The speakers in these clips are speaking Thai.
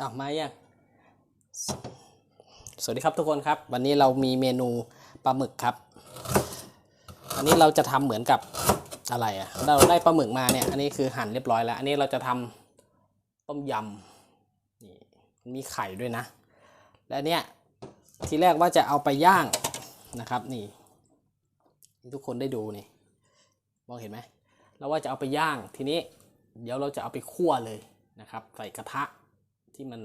อ้าวมายังสวัสดีครับทุกคนครับ วันนี้เรามีเมนูปลาหมึกครับ อันนี้เราจะทำเหมือนกับอะไรอะ่ะ เราได้ปลาหมึกมาเนี่ย อันนี้คือหั่นเรียบร้อยแล้ว อันนี้เราจะทำต้มยำนี่มีไข่ด้วยนะ และเนี่ยทีแรกว่าจะเอาไปย่างนะครับ นี่ ทุกคนได้ดูนี่มองเห็นไหมเราว่าจะเอาไปย่างทีนี้ เดี๋ยวเราจะเอาไปคั่วเลยนะครับ ใส่กระทะ ที่มัน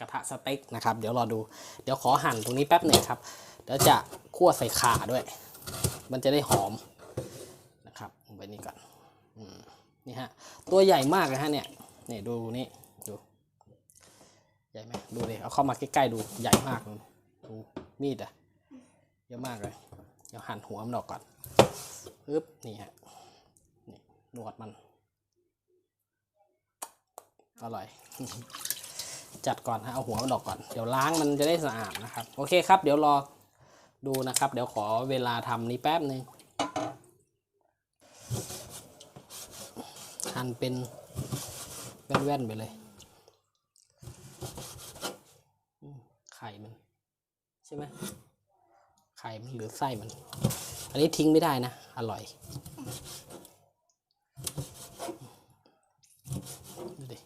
กระทะสเต็กนะครับ เดี๋ยวรอดู เดี๋ยวขอหั่นตรงนี้แป๊บหนึ่งครับ เดี๋ยวจะคั่วใส่ข่าด้วย มันจะได้หอมนะครับลงไปนี่ก่อนอนี่ฮะ ตัวใหญ่มากเลยฮะเนี่ยนี่ดูนี่ดู ใหญ่ไหมดูเลยเอาเข้ามาใกล้ๆดูใหญ่มากเลยดูมีดอะเยอะมากเลย เดี๋ยวหั่นหัวมันออกก่อนปึ๊บนี่ฮะนี่หนวดมัน อร่อย จัดก่อนฮะเอาหัวมันออกก่อน เดี๋ยวล้างมันจะได้สะอาดนะครับ โอเคครับ เดี๋ยวรอดูนะครับ เดี๋ยวขอเวลาทำนี้แป๊บหนึ่งหั่นเป็นแว่นๆไปเลย ไข่มัน ใช่ไหมไข่มันหรือไส้มัน อันนี้ทิ้งไม่ได้นะ อร่อย ดูดิ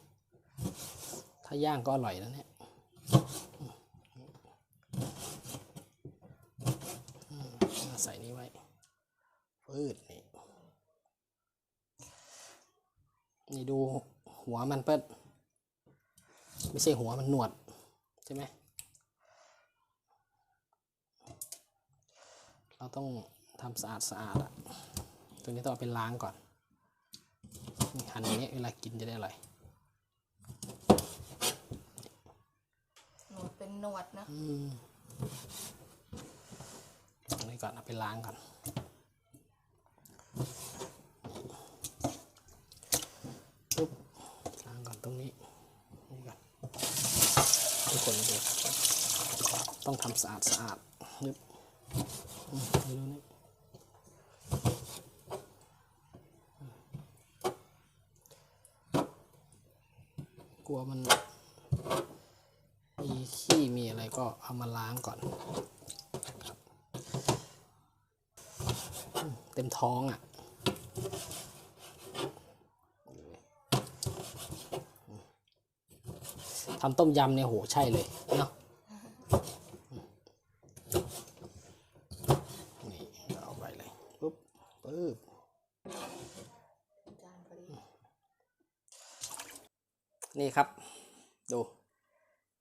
ถ้า ย่างก็อร่อยแล้วเนี่ยใส่นี้ไว้ฟืดนี่นี่ดูหัวมันเปิดไม่ใช่หัวมันหนวด ใช่ไหมเราต้องทำสะอาดสะอาดอะตัวนี้ต้องเอาไปล้างก่อน หั่นอย่างนี้เวลากินจะได้อร่อย หนวดนหนวดนะอืมตรงนี้ก่อนเอาไปล้างก่อน ปุ๊บ ล้างก่อนตรงนี้ นี่ก่อน ทุกคนดูต้องทำสะอาดสะอาดนึบอืมดูนี่กลัวมัน มีขี้มีอะไรก็เอามาล้างก่อน เต็มท้องอะ่ะทำต้มยำเนี่ยโหใช่เลยเนาะนี่เอาไปเลยปุ๊บปุ๊บ จานพอดี นี่ครับ ดู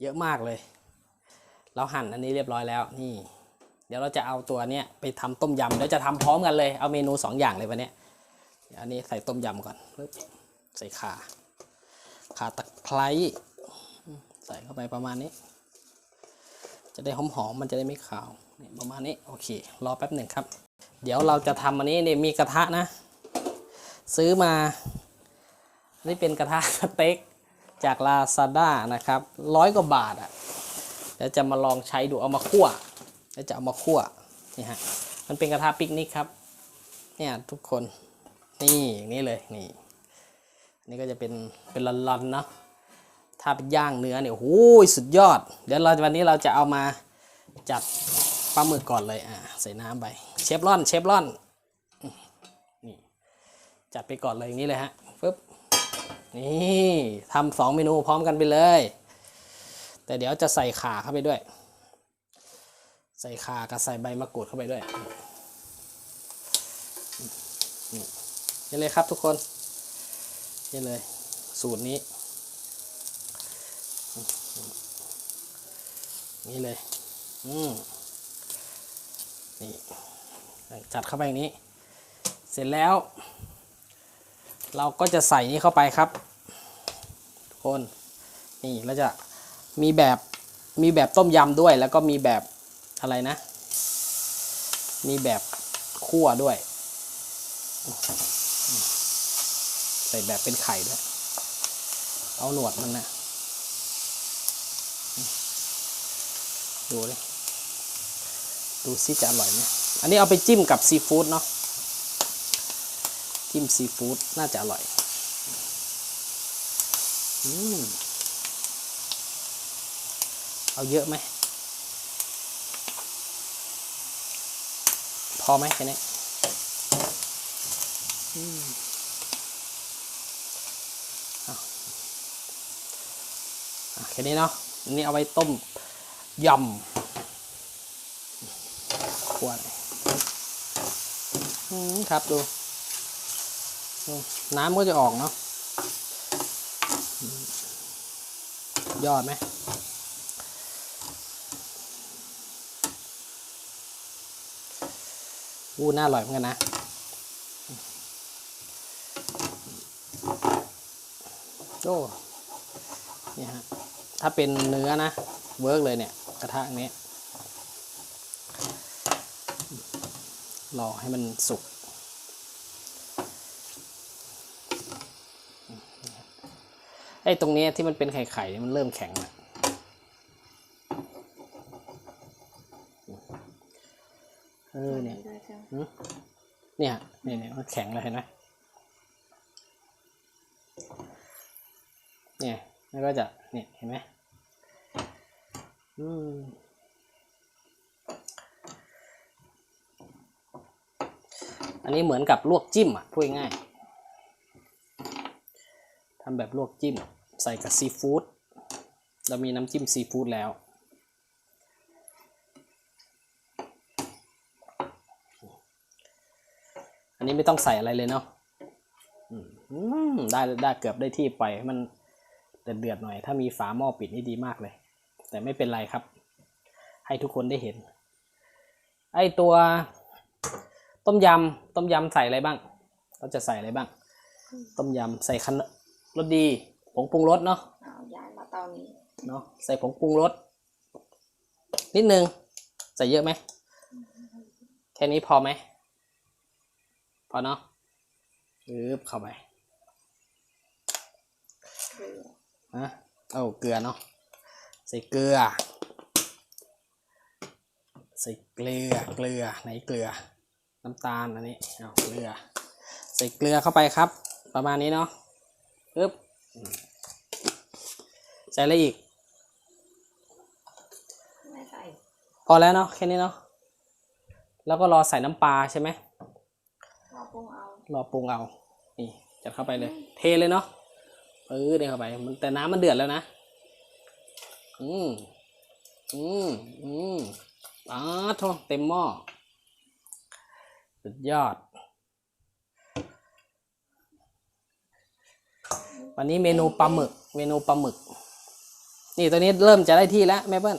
เยอะ มากเลย เราหั่นอันนี้เรียบร้อยแล้วนี่ เดี๋ยวเราจะเอาตัวเนี้ยไปทำต้มยำเดี๋ยวจะทำพร้อมกันเลยเอาเมนูสองอย่างเลยวันนี้อันนี้ใส่ต้มยำก่อนใส่ขาขาตะไคร้ใส่เข้าไปประมาณนี้ จะได้หอมๆมันจะได้ไม่ขาวนี่ประมาณนี้โอเค รอแป๊บหนึ่งครับ เดี๋ยวเราจะทำอันนี้เนี่ยมีกระทะนะ ซื้อมา นี่เป็นกระทะสเต็ก จาก Lazada นะครับร้อยกว่าบาทอะ่ะเดี๋ยวจะมาลองใช้ดูเอามาคั่วแล้วจะเอามาคั่วนี่ฮะมันเป็นกระทะปิกนิกครับเนี่ยทุกคนนี่อย่างนี้เลยนี่นี่ก็จะเป็นเป็นลอนๆเนาะถ้าเป็นย่างเนื้อเนี่ยโอ้ยสุดยอด เดี๋ยวเราวันนี้เราจะเอามาจัดปลาหมึกก่อนเลยอ่าใส่น้ำไปเชฟรอนเชฟรอนนี่จัดไปก่อนเลยอย่างนี้เลยฮะ นี่ทำสองเมนูพร้อมกันไปเลย แต่เดี๋ยวจะใส่ข่าเข้าไปด้วย ใส่ข่ากับใส่ใบมะกรูดเข้าไปด้วยนี่นี่เลยครับทุกคนนี่เลย สูตรนี้ นี่เลย อืมนี่จัดเข้าไปอย่างนี้ เสร็จแล้ว เราก็จะใส่นี้เข้าไปครับทุกคนนี่เราจะมีแบบมีแบบต้มยำด้วย แล้วก็มีแบบอะไรนะ มีแบบคั่วด้วย ใส่แบบเป็นไข่ด้วย เอาหนวดมันนะดูเลยดูซิจะอร่อยไหมอันนี้เอาไปจิ้มกับซีฟู้ดเนาะ จิ้มซีฟู้ดน่าจะอร่อย อืม เอาเยอะไหม พอไหมแค่นี้อืมเอแค่นี้เนาะอันนี้เอาไว้ต้มยำขวดอืมครับดู น้ำก็จะออกเนาะยอดไหมอู้น่าอร่อยเหมือนกันนะ โอ้เนี่ยฮะ ถ้าเป็นเนื้อนะ เวิร์กเลยเนี่ย กระทะนี้ รอให้มันสุก อ้ตรงเนี้ยที่มันเป็นไข่ๆเนี่ยมันเริ่มแข็งแล้วเออเนี่ยได้ใช่ไหมหืมเนี่ยเนี่ยเนี่ยมันแข็งเลยเห็นไหมเนี่ยมันก็จะเนี่ยเห็นไหมอืมอันนี้เหมือนกับลวกจิ้มอะพูดง่ายๆทำแบบลวกจิ้ม ใส่กับซีฟู้ดเรามีน้ำจิ้มซีฟู้ดแล้ว อันนี้ไม่ต้องใส่อะไรเลยเนาะได้ได้เกือบได้ที่ไปมันเดือดเดือดๆหน่อย ถ้ามีฝาหม้อปิดนี่ดีมากเลย แต่ไม่เป็นไรครับ ให้ทุกคนได้เห็น ไอตัวต้มยำต้มยำใส่อะไรบ้าง เราจะใส่อะไรบ้าง ต้มยำใส่คันรสดี ผงปรุงรสเนาะเอาย้ายมาเตานี้เนาะใส่ผงปรุงรสนิดนึงใส่เยอะไหมแค่นี้พอไหมพอเนาะปึ๊บเข้าไปเกลือฮะเอาเกลือเนาะใส่เกลือ ใส่เกลือเกลือไหนเกลือ น้ำตาลอันนี้เอาเกลือ ใส่เกลือเข้าไปครับ ประมาณนี้เนาะปึ๊บอืม ใส่อะไรอีก ไม่ใส่ พอแล้วเนาะแค่นี้เนาะ แล้วก็รอใส่น้ำปลาใช่ไหมเราปรุงเอา รอปรุงเอา นี่จัดเข้าไปเลย เทเลยเนาะเออเดี๋ยวเข้าไป มันแต่น้ำมันเดือดแล้วนะ อืม อืม อืมอ้าโทเต็มหม้อ สุดยอด วันนี้เมนูปลาหมึก เมนูปลาหมึก นี่ตัวนี้เริ่มจะได้ที่แล้วแม่เปิ้ล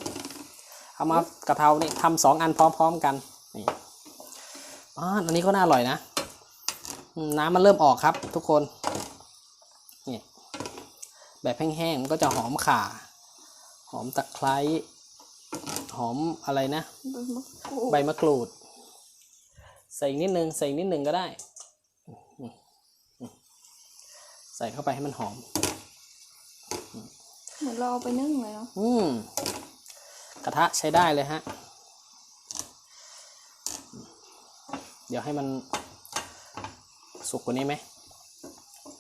เอามากระเพรานี่ทำสองอันพร้อมๆกันนี่อ่าอันนี้ก็น่าอร่อยนะอืมน้ำมันเริ่มออกครับ ทุกคนเนี่ยแบบแห้งๆมันก็จะหอมข่า หอมตะไคร้หอมอะไรนะ ใบมะกรูดใบมะกรูดใส่อีกนิดนึง ใส่อีกนิดนึงก็ได้อืมอืม ใส่เข้าไปให้มันหอม เหมือนเราเอาไปนึ่งเลยเนาะอืมกระทะใช้ได้เลยฮะ เดี๋ยวให้มันสุกกว่านี้ไหม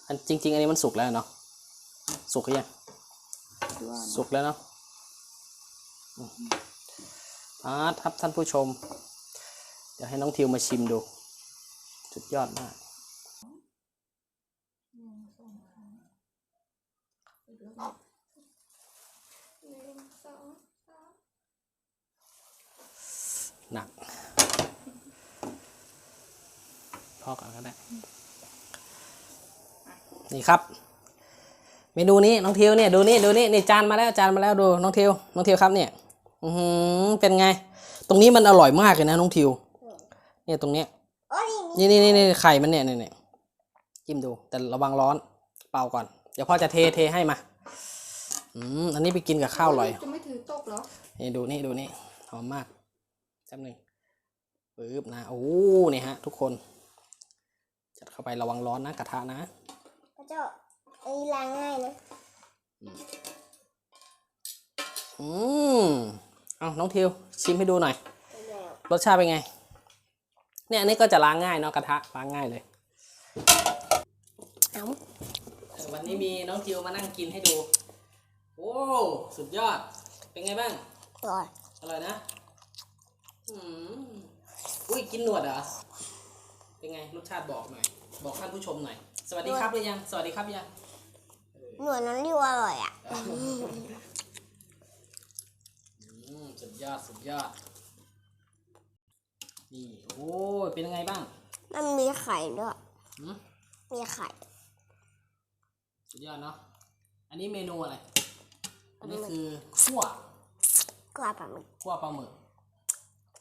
อันจริง ๆ อันนี้มันสุกแล้วเนาะ สุกหรือยังคิดว่าสุกแล้วเนาะอืมอ่าครับท่านผู้ชม เดี๋ยวให้น้องทิวมาชิมดู สุดยอดมากหนึ่ง สองสามอีกแล้วก็หนึ่งสองสามหนัก พอก่อนก็ได้ นี่ครับ เมนูนี้น้องทิวเนี่ยดูนี่ดูนี่นี่จานมาแล้วจานมาแล้วดูน้องทิวน้องทิวครับเนี่ย อือหือเป็นไง ตรงนี้มันอร่อยมากเลยนะน้องทิว เนี่ยตรงเนี้ยนี่นี่นี่นี่ไข่มันเนี่ยเนี่ยเนี่ย จิ้มดู แต่ระวังร้อนเป่าก่อน เดี๋ยวพ่อจะเทเทให้มาอืมอันนี้ไปกินกับข้าวอร่อย จะไม่ถือตกเหรอ นี่ดูนี่ดูนี่หอมมากจำหนึ่งปึ๊บนะโอ้นี่ฮะ ทุกคน จัดเข้าไประวังร้อนนะกระทะนะพระเจ้าอันนี้ล้างง่ายนะอืมเอาน้องทิวชิมให้ดูหน่อยไปแล้วรสชาติเป็นไง เนี่ยอันนี้ก็จะล้างง่ายเนาะกระทะล้างง่ายเลย เอาวันนี้มีน้องทิวมานั่งกินให้ดู โอ้ สุดยอด เป็นเป็นไงบ้างอร่อยอร่อยนะอืมอุ้ยกินหนวดเหรอ เป็นไงรสชาติบอกหน่อย บอกท่านผู้ชมหน่อย สวัสดีครับหรือยัง สวัสดีครับยังหนวดนั้นริวอร่อยอะ อืมสุดยอด สุดยอด นี่ โอ้ยเป็นยังไงบ้าง มันมีไข่ด้วย หืม มีไข่สุด ยอดเนาะ อันนี้เมนูอะไร อันนี้คือขั่วกลาปลาหมึกคั่วปลาหมึก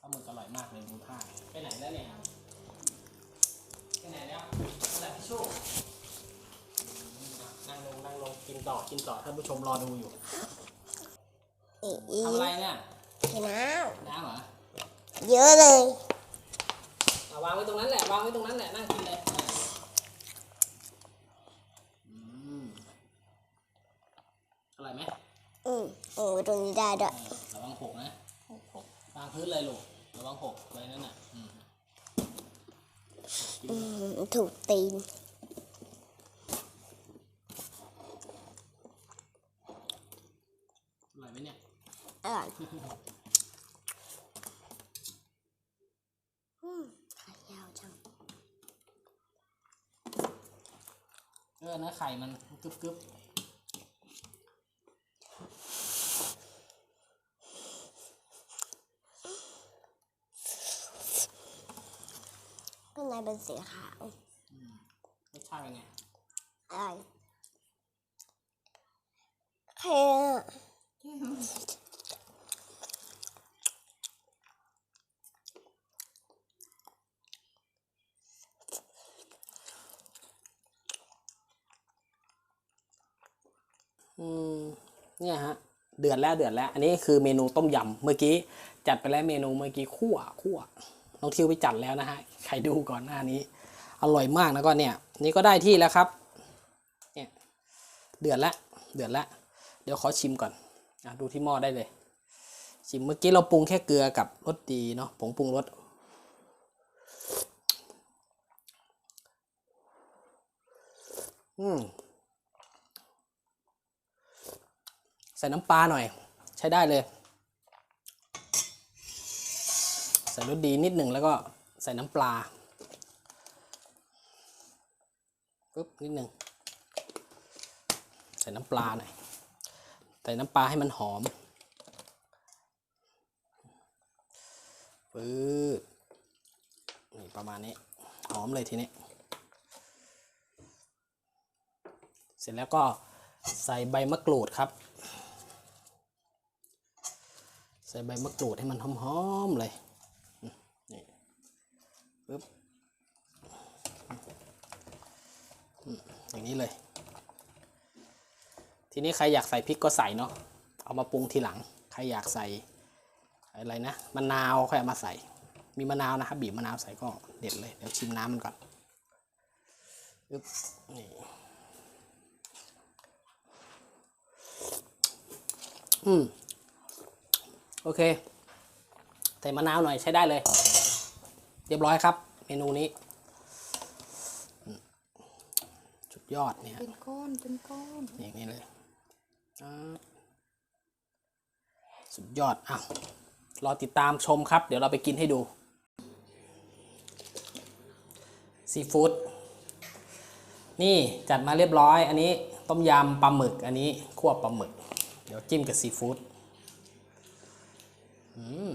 ปลาหมึกอร่อยมากเลยดูท่าไปไหนแล้วเนี่ย ไปไหนแล้วอะไรพี่โชคอืมนั่งลงนั่งลงกินต่อกินต่อท่านผู้ชมรอดูอยู่อีอีทำอะไรเนี่ยเห็นน้น้ำเหรอำเยอะเลยเอาวางไว้ตรงนั้นแหละ วางไว้ตรงนั้นแหละ นั่งกินเลยอะอืมอร่อยไหม อื มโอ้ตรงนี้ได้ด้วยเออระวังหกนะวางพื้นเลยลูกระวังหกไว้นั่นน่ะอืมอืมถูกตีนอร่อยไหมเนี่ยอร่อยอืมไข่ยาวจังเออเนื้อไข่มันกรึบกรึบ ข้างในเป็นสีขาวรสชาติเป็นไงอร่อยเค็มอืมเนี่ยฮะเดือดแล้วเดือดแล้ว อันนี้คือเมนูต้มยำเมื่อกี้ จัดไปแล้วเมนูเมื่อกี้คั่วคั่ว น้องทิวไปจัดแล้วนะฮะใครดูก่อนหน้านี้ อร่อยมากนะก็เนี่ย นี่ก็ได้ที่แล้วครับเนี่ยเดือดล้วเดือดล้วเดี๋ยวขอชิมก่อนอดูที่หม้อได้เลย ชิมเมื่อกี้เราปรุงแค่เกลือกับรสดีเนาะผงปรุงรสอืมใส่น้ำปลาหน่อย ใช้ได้เลย ใส่รสดีนิดหนึ่งแล้วก็ใส่น้ำปลาปึ๊บนิดหนึ่งใส่น้ำปลาหน่อยใส่น้ำปลาให้มันหอมปึ๊บนี่ประมาณนี้หอมเลยทีนี้ เสร็จแล้วก็ใส่ใบมะกรูดครับ ใส่ใบมะกรูดให้มันหอมๆเลย ปึ๊บอย่างนี้เลย ทีนี้ใครอยากใส่พริกก็ใส่เนาะเอามาปรุงทีหลัง ใครอยากใส่อะไรนะมะนาวค่อยเอามาใส่ มีมะนาวนะครับบีบมะนาวใส่ก็เด็ดเลยเดี๋ยวชิมน้ำมันก่อนปึ๊บนี่อืมโอเค ใส่มะนาวหน่อยใช้ได้เลย เรียบร้อยครับ เมนูนี้อืมสุดยอดเนี่ยเป็นก้อนเป็นก้อนอย่างนี้เลยอ่าสุดยอดอ้าวรอติดตามชมครับ เดี๋ยวเราไปกินให้ดูซีฟู้ดนี่จัดมาเรียบร้อย อันนี้ต้มยำปลาหมึก อันนี้คั่วปลาหมึก เดี๋ยวจิ้มกับซีฟู้ดอืม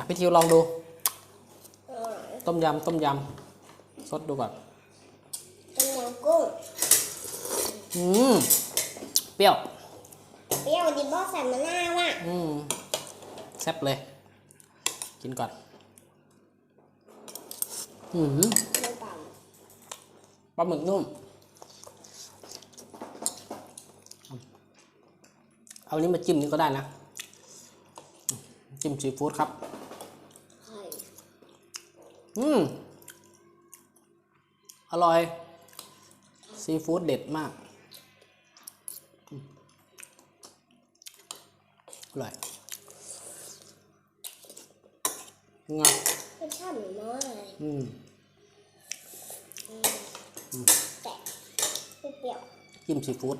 อะพี่ทิวลองดู ต้มยำต้มยำซดดูก่อนต้มยำกุ้งอืมเปรี้ยว เปรี้ยวดิบอสใส่มะนาวอะอืมแซ่บเลย กินก่อน อืมไม่เปล่าปลาหมึกนุ่ม เอาอันนี้มาจิ้มนี่ก็ได้นะ จิ้มซีฟู้ดครับไข่ อืมอร่อย ซีฟู้ดเด็ดมากอืมอร่อยยังไงรสชาติเหมือนน้อยเลยอืมแต่เปรี้ยวจิ้มซีฟู้ด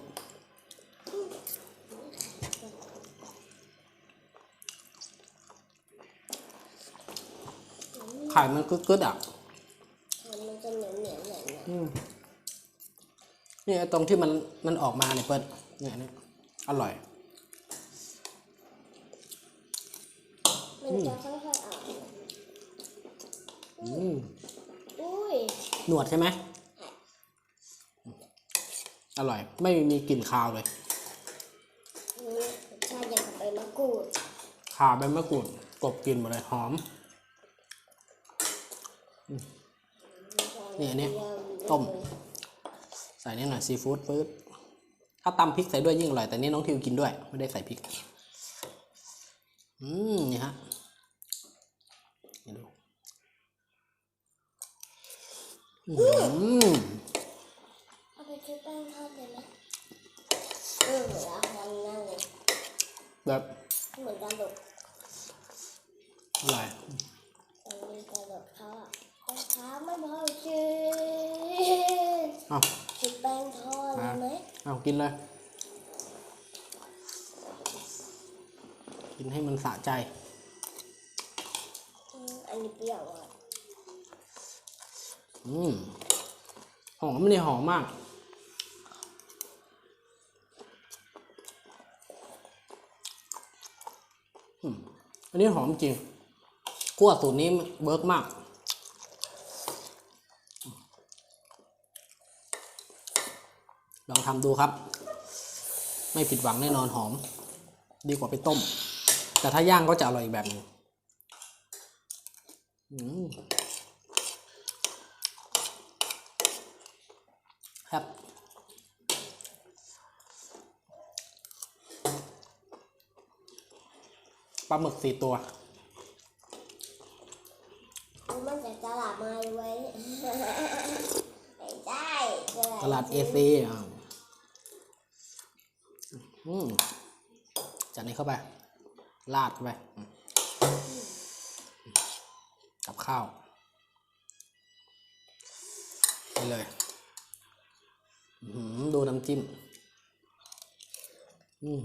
ไข่มันกึดๆอะมันจะเหนียวเหนียวหน่อยนะอืมนี่ไอ้ตรงที่มันมันออกมาเนี่ยเปิ้ลเนี่ยเนี่ยอร่อย มันจะค่อยๆออกอืมอุ้ยหนวดใช่ไหมอร่อย ไม่มีกลิ่นคาวเลยนี่ชาติยังกับใบมะกรูดข่าใบมะกรูดกลบกลิ่นหมดเลยหอม นี่อันเนี้ยต้ม ใส่นี่หน่อยซีฟู้ดปื๊ดถ้าตำพริกใส่ด้วยยิ่งอร่อย แต่นี่น้องทิวกินด้วย ไม่ได้ใส่พริก อืม นี่ฮะนี่ดูอืมเอาไปชุบแป้งทอดเลยไหมเออเหมือนละครนั่นเลยแบบเหมือนกระโดดอร่อย แต่มีกระโดดเขาอะแต่ขาไม่พอชื่อ เอาชุบแป้งทอดเลยไหมเอากินเลย กินให้มันสะใจอืมอันนี้เปรี้ยวอะ อืม หอมมันนี่หอมมากอืมอันนี้หอมจริงกั้วสูตรนี้เบิร์กมาก ลองทำดูครับ ไม่ผิดหวังแน่นอนหอม ดีกว่าไปต้ม แต่ถ้าย่างก็จะอร่อยอีกแบบหนึงอืมครับปลาหมึกสี่ตัวเอามันจากตลาดมาไว้ไม่ได้ตลาดเอซีอ่าอืมจัดนี้ เข้าไปลาดเข้าไปอืมกับข้าวนี่เลยอื้อหือดูน้ำจิ้มอืม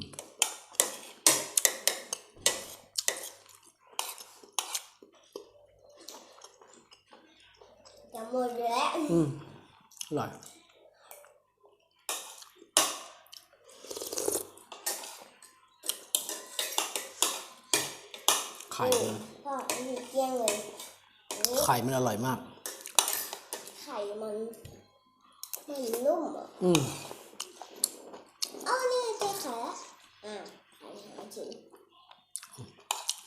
จะหมดแล้วอืมอร่อย ไข่มันพ่ออันนี้เกลี้ยงเลยอันนี้ไข่มันอร่อยมาก ไข่มันมันนุ่มอะอืมเอ้านี่เจอไข่ละอ่าไข่หายถึง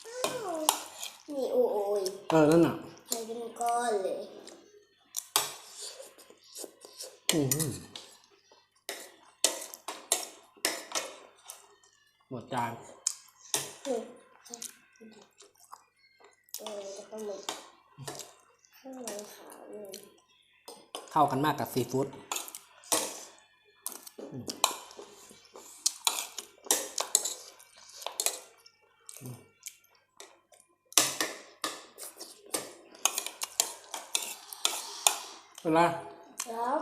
อ้าวนี่โอ้ยเออนั่นน่ะ ไข่เป็นก้อนเลย อืมหมดจาน อืมเออจะปลาหมึกข้างในขาวเลย เข้ากันมากกับซีฟู้ดอืมอืมเป็นไรแล้ว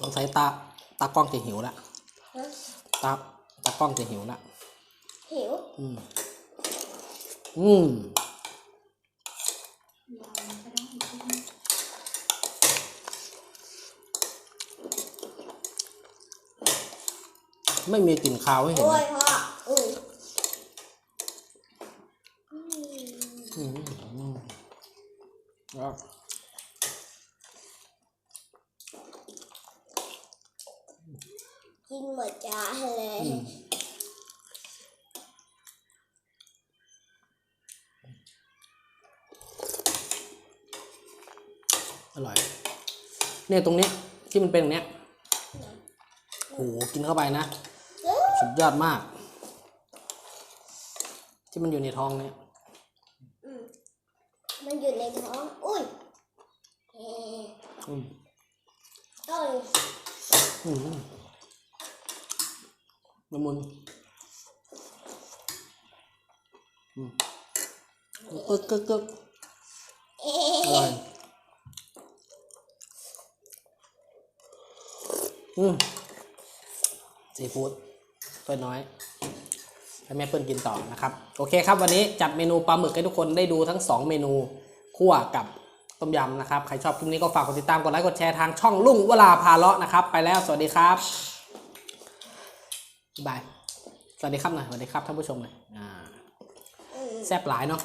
สงสัยตาตากล้องจะหิวละฮะตาตากล้องจะหิวละหิว อืมอืมไม่มีกลิ่นคาวให้เห็น โอ้ยพ่ออุ้ยอืมอืมแล้วกินหมดจานเลย อร่อย เนี่ยตรงเนี้ยที่มันเป็นอย่างเนี้ยโหกินเข้าไปนะ สุดยอดมาก ที่มันอยู่ในท้องเนี่ยอืมมันอยู่ในท้อง อุ้ยเอ๊ะอืมเอ้ยอืมละมุนอืมกึกกึกกึกเอ๊อร่อะย อืมซีฟู้ดเพื่อนน้อยให้แม่เพื่อนกินต่อนะครับ โอเคครับวันนี้จัดเมนูปลาหมึกให้ทุกคนได้ดูทั้ง 2 เมนูคั่วกับต้มยำนะครับ ใครชอบคลิปนี้ก็ฝากกดติดตามกดไลค์กดแชร์ทางช่องลุงเวลาพาเลาะนะครับ ไปแล้วสวัสดีครับบายสวัสดีครับหน่อยสวัสดีครับท่านผู้ชมหน่อยอ่าแซ่บหลายเนาะ